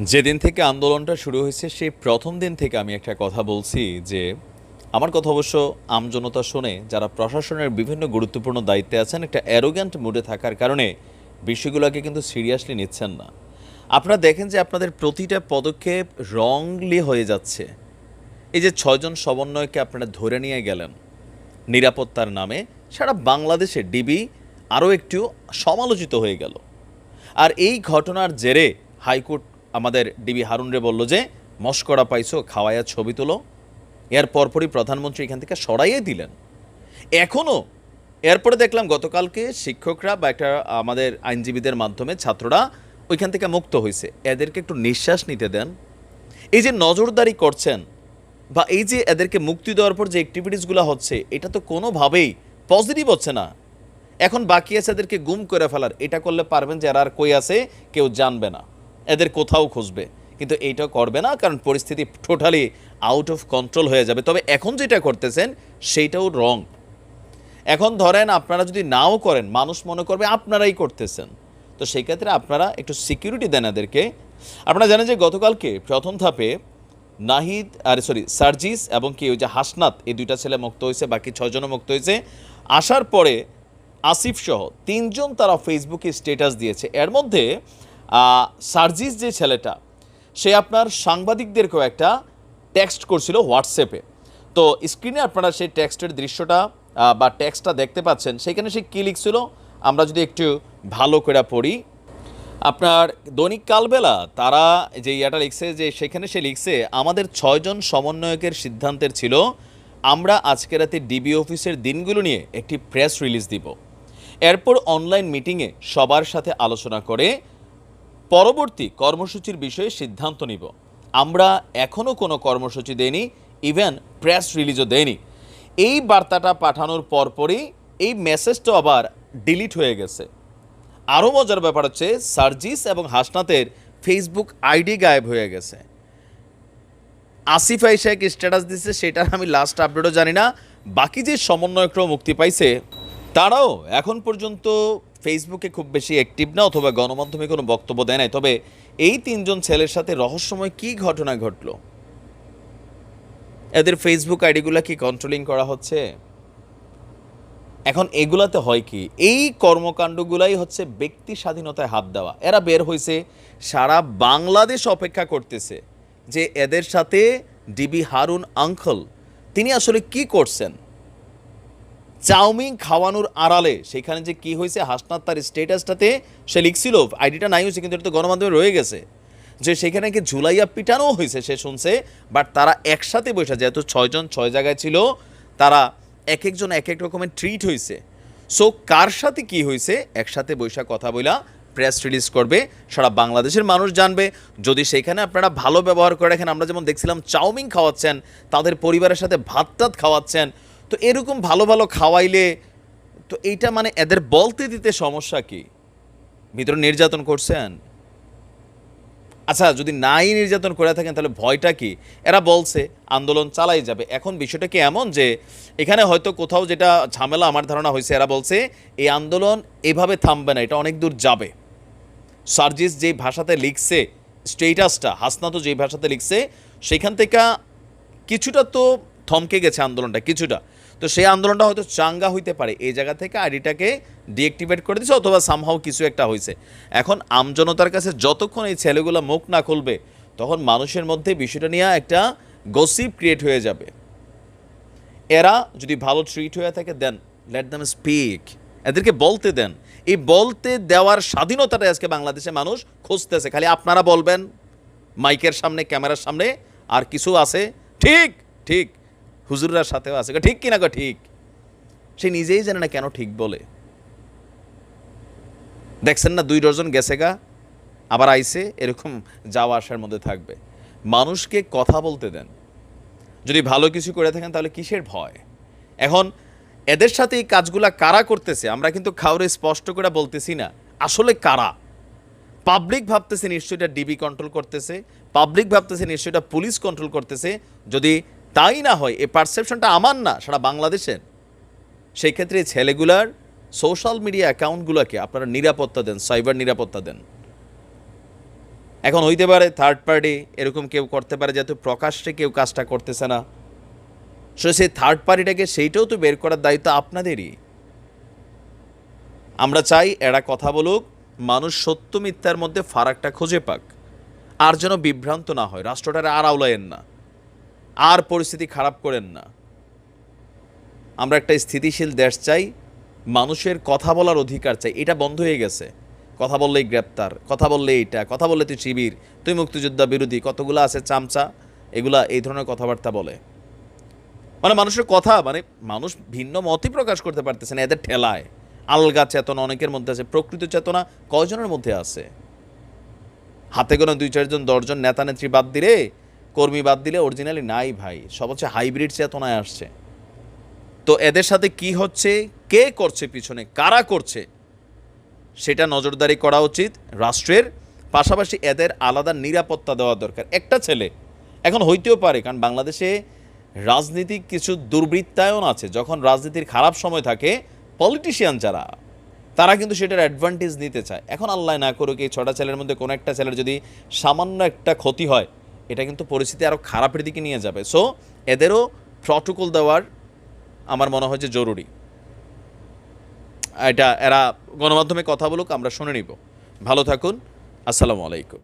যেদিন থেকে আন্দোলনটা শুরু হয়েছে, সেই প্রথম দিন থেকে আমি একটা কথা বলছি যে, আমার কথা অবশ্য আমজনতা শুনে, যারা প্রশাসনের বিভিন্ন গুরুত্বপূর্ণ দায়িত্বে আছেন, একটা অ্যারোগ্যান্ট মুডে থাকার কারণে বিষয়গুলোকে কিন্তু সিরিয়াসলি নিচ্ছেন না। আপনারা দেখেন যে আপনাদের প্রতিটা পদক্ষেপ রংলি হয়ে যাচ্ছে। এই যে ছয়জন সমন্বয়কে আপনারা ধরে নিয়ে গেলেন নিরাপত্তার নামে, সারা বাংলাদেশে ডিবি আরও একটু সমালোচিত হয়ে গেল। আর এই ঘটনার জেরে হাইকোর্ট আমাদের ডিবি হারুনরে বলল যে, মস্করা পাইছো, খাওয়াইয়া ছবি তোলো। এর পরপরই প্রধানমন্ত্রী এখান থেকে সরাইয়ে দিলেন। এখনও এরপরে দেখলাম গতকালকে শিক্ষকরা বা একটা আমাদের আইনজীবীদের মাধ্যমে ছাত্ররা ওইখান থেকে মুক্ত হয়েছে এদেরকে একটু নিঃশ্বাস নিতে দেন। এই যে নজরদারি করছেন বা এই যে এদেরকে মুক্তি দেওয়ার পর যে অ্যাক্টিভিটিসগুলো হচ্ছে, এটা তো কোনোভাবেই পজিটিভ হচ্ছে না। এখন বাকি আছে এদেরকে গুম করে ফেলার। এটা করলে পারবেন যে এরা আর কই আছে, কেউ জানবে না। এদের কোথাও খুঁজবে। কিন্তু এইটা করবে না, কারণ পরিস্থিতি টোটালি আউট অফ কন্ট্রোল হয়ে যাবে। তবে এখন যেটা করতেছেন, সেইটাও রং এখন ধরেন আপনারা যদি নাও করেন, মানুষ মনে করবে আপনারাই করতেছেন। তো সেই ক্ষেত্রে আপনারা একটু সিকিউরিটি দেন এদেরকে। আপনারা জানেন যে গতকালকে প্রথম ধাপে নাহিদ, আর সরি সার্জিস এবং কি ওই যে হাসনাত, এই দুইটা ছেলে মুক্ত হয়েছে, বাকি ছয়জনও মুক্ত হয়েছে। আসার পরে আসিফ সহ তিনজন তারা ফেসবুকে স্ট্যাটাস দিয়েছে। এর মধ্যে সার্জিস যে ছেলেটা, সে আপনার সাংবাদিকদেরকেও একটা টেক্সট করছিল হোয়াটসঅ্যাপে তো স্ক্রিনে আপনারা সেই টেক্সটের দৃশ্যটা বা টেক্সটটা দেখতে পাচ্ছেন, সেখানে সে কী লিখছিল, আমরা যদি একটু ভালো করে পড়ি। আপনার দৈনিক কালবেলা, তারা যে ইয়াটা লিখছে যে, সেখানে সে লিখছে, আমাদের ছয়জন সমন্বয়কের সিদ্ধান্তের ছিল, আমরা আজকে রাতে ডিবি অফিসের দিনগুলো নিয়ে একটি প্রেস রিলিজ দিব। এরপর অনলাইন মিটিংয়ে সবার সাথে আলোচনা করে পরবর্তী কর্মসূচির বিষয়ে সিদ্ধান্ত নিব। আমরা এখনও কোনো কর্মসূচি দেইনি ইভেন প্রেস রিলিজও দেয়নি এই বার্তাটা পাঠানোর পরপরই এই মেসেজটা আবার ডিলিট হয়ে গেছে। আরও মজার ব্যাপার হচ্ছে, সার্জিস এবং হাসনাতের ফেসবুক আইডি গায়েব হয়ে গেছে। আসিফ আইসা এক স্ট্যাটাস দিচ্ছে সেটার আমি লাস্ট আপডেটও জানি না। বাকি যে সমন্বয়করাও মুক্তি পাইছে, তারাও এখন পর্যন্ত ফেসবুকে খুব বেশি অ্যাক্টিভ না অথবা গণমাধ্যমে কোনো বক্তব্য দেয় নাই। তবে এই তিনজন ছেলের সাথে রহস্যময় কী ঘটনা ঘটলো? এদের ফেসবুক আইডিগুলো কি কন্ট্রোলিং করা হচ্ছে? এখন এগুলাতে হয় কি, এই কর্মকাণ্ডগুলাই হচ্ছে ব্যক্তি স্বাধীনতায় হাত দেওয়া। এরা বের হয়েছে সারা বাংলাদেশ অপেক্ষা করতেছে যে এদের সাথে ডিবি হারুন আঙ্কল, তিনি আসলে কি করছেন? চাউমিন খাওয়ানোর আড়ালে। সেখানে যে কি হয়েছে, হাসনাত তার স্টেটাসটাতে সে লিখছিল, আইডিটা নাই হয়েছে, কিন্তু এটা তো গণমাধ্যমে রয়ে গেছে। যে সেখানে কি ঝুলাইয়া পিটানো হয়েছে, সে শুনছে বাট তারা একসাথে বসে যেহেতু ছয়জন, ছয় জায়গায় ছিল, তারা এক একজন এক এক রকমের ট্রিট হয়েছে সো কার সাথে কি হয়েছে একসাথে বৈশা কথা বইলা প্রেস রিলিজ করবে, সারা বাংলাদেশের মানুষ জানবে। যদি সেখানে আপনারা ভালো ব্যবহার করে রাখেন, আমরা যেমন দেখছিলাম, চাউমিন খাওয়াচ্ছেন, তাদের পরিবারের সাথে ভাত টাত খাওয়াচ্ছেন তো এরকম ভালো ভালো খাওয়াইলে তো এইটা মানে এদের বলতে দিতে সমস্যা কি? ভিতরে নির্যাতন করছেন? আচ্ছা যদি নাই নির্যাতন করে থাকেন, তাহলে ভয়টা কি? এরা বলছে আন্দোলন চালাই যাবে। এখন বিষয়টা কি এমন যে এখানে হয়তো কোথাও যেটা ঝামেলা আমার ধারণা হয়েছে, এরা বলছে এই আন্দোলন এভাবে থামবে না, এটা অনেক দূর যাবে। সার্জিস যে ভাষাতে লিখছে স্টেটাসটা হাসনাতো যে ভাষাতে লিখছে, সেখান থেকে কিছুটা তো থমকে গেছে আন্দোলনটা কিছুটা। তো সেই আন্দোলনটা হয়তো চাঙ্গা হইতে পারে। এই জায়গা থেকে আইডিটাকে ডিঅ্যাক্টিভেট করে দিছে অথবা সামহাও কিছু একটা হয়েছে এখন আমজনতার কাছে যতক্ষণ এই ছেলেগুলো মুখ না খুলবে, তখন মানুষের মধ্যে বিষয়টা নিয়ে একটা গসিপ ক্রিয়েট হয়ে যাবে। এরা যদি ভালো ট্রিট হয়ে থাকে দেন লেট দ্যাম স্পিক এদেরকে বলতে দেন। এই বলতে দেওয়ার স্বাধীনতাটা আজকে বাংলাদেশে মানুষ খুঁজতেছে। খালি আপনারা বলবেন, মাইকের সামনে, ক্যামেরার সামনে, আর কিছু আছে। ঠিক ঠিক। হুজুররার সাথেও আছে। ঠিক কিনা? গো ঠিক। সে নিজেই জানে না কেন ঠিক বলে। দেখছেন না, দুই ডজন গেছে গা, আবার আইসে এরকম যাওয়া আসার মধ্যে থাকবে। মানুষকে কথা বলতে দেন। যদি ভালো কিছু করে থাকেন, তাহলে কিসের ভয়? এখন, এদের সাথে এই কাজগুলা কারা করতেছে? আমরা কিন্তু খাওয়ারে স্পষ্ট করে বলতেছি না, আসলে কারা? পাবলিক ভাবতেছে নিশ্চয়ই এটা ডিবি কন্ট্রোল করতেছে, পাবলিক ভাবতেছে নিশ্চয়ই এটা পুলিশ কন্ট্রোল করতেছে। যদি তাই না হয় এই পারসেপশনটা আমার না, সারা বাংলাদেশের। সেই ক্ষেত্রে ছেলেগুলার সোশ্যাল মিডিয়া অ্যাকাউন্টগুলোকে আপনারা নিরাপত্তা দেন সাইবার নিরাপত্তা দেন। এখন হইতে পারে থার্ড পার্টি এরকম কেউ করতে পারে যেহেতু প্রকাশ্যে কেউ কাজটা করতেছে না। সো সেই থার্ড পার্টিটাকে সেইটাও তো বের করার দায়িত্ব আপনাদেরই। আমরা চাই এরা কথা বলুক, মানুষ সত্য মিথ্যার মধ্যে ফারাকটা খুঁজে পাক। আর যেন বিভ্রান্ত না হয়, রাষ্ট্রটারে আর আওলায়েন না। আর পরিস্থিতি খারাপ করেন না। আমরা একটা স্থিতিশীল দেশ চাই, মানুষের কথা বলার অধিকার চাই। এটা বন্ধ হয়ে গেছে। কথা বললেই গ্রেপ্তার, কথা বললে এইটা কথা বললে তুই শিবির, তুই মুক্তিযোদ্ধা বিরোধী, কতগুলো আছে চামচা? এগুলা এই ধরনের কথাবার্তা বলে। মানে মানুষের কথা মানে মানুষ ভিন্ন মতই প্রকাশ করতে পারতেছে না, এদের ঠেলায়। আলগা চেতনা অনেকের মধ্যে আছে, প্রকৃত চেতনা কয়জনের মধ্যে আছে? হাতে কোনো দুই চারজন, দশজন নেতা নেত্রী বাদ দিলে কর্মী বাদ দিলে অরিজিনালি নাই ভাই। সব হচ্ছে হাইব্রিড চেতনায় আসছে। তো এদের সাথে কি হচ্ছে? কে করছে পিছনে? কারা করছে? সেটা নজরদারি করা উচিত রাষ্ট্রের। পাশাপাশি এদের আলাদা নিরাপত্তা দেওয়া দরকার। একটা ছেলে, এখন হইতেও পারে, কারণ বাংলাদেশে রাজনীতিক কিছু দুর্বৃত্তায়ন আছে। যখন রাজনীতির খারাপ সময় থাকে পলিটিশিয়ান যারা, তারা কিন্তু সেটার অ্যাডভান্টেজ নিতে চায়। এখন আল্লাহ না করুক এই ছটা ছেলের মধ্যে কোনো একটা ছেলের যদি সামান্য একটা ক্ষতি হয় এটা কিন্তু পরিস্থিতি আরও খারাপের দিকে নিয়ে যাবে। সো এদেরও প্রটোকল দেওয়ার আমার মনে হয় যে জরুরি। এটা, এরা গণমাধ্যমে কথা বলুক, আমরা শুনে নিব। ভালো থাকুন, আসসালামু আলাইকুম।